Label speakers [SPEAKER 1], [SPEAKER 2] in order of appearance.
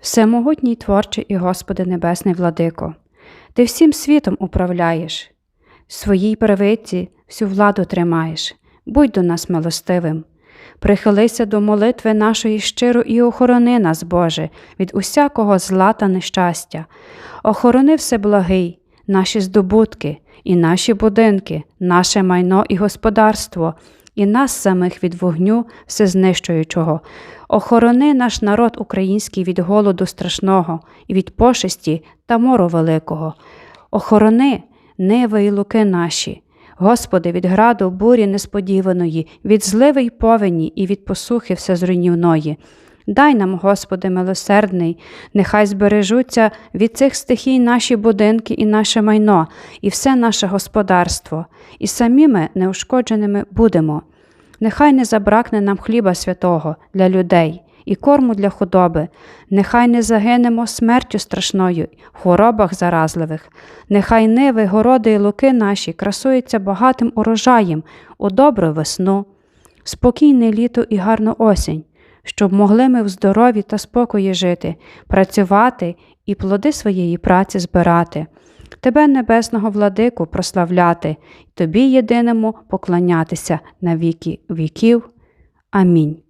[SPEAKER 1] Всемогутній творчий і Господи Небесний владико, Ти всім світом управляєш, в своїй правиці всю владу тримаєш, будь до нас милостивим. Прихилися до молитви нашої щиро і охорони нас, Боже, від усякого зла та нещастя. Охорони всеблагий, наші здобутки, і наші будинки, наше майно і господарство, і нас самих від вогню всезнищуючого. Охорони наш народ український від голоду страшного, і від пошесті та мору великого. Охорони ниви і луки наші. Господи, від граду бурі несподіваної, від зливи й повені і від посухи всезруйнівної. Дай нам, Господи, милосердний, нехай збережуться від цих стихій наші будинки і наше майно, і все наше господарство, і самі ми неушкодженими будемо. Нехай не забракне нам хліба святого для людей і корму для худоби, нехай не загинемо смертю страшною в хворобах заразливих, нехай ниви, городи і луки наші красуються багатим урожаєм у добру весну, спокійне літо і гарну осінь, щоб могли ми в здоров'ї та спокої жити, працювати і плоди своєї праці збирати. Тебе, небесного владику, прославляти, тобі єдиному поклонятися на віки віків. Амінь.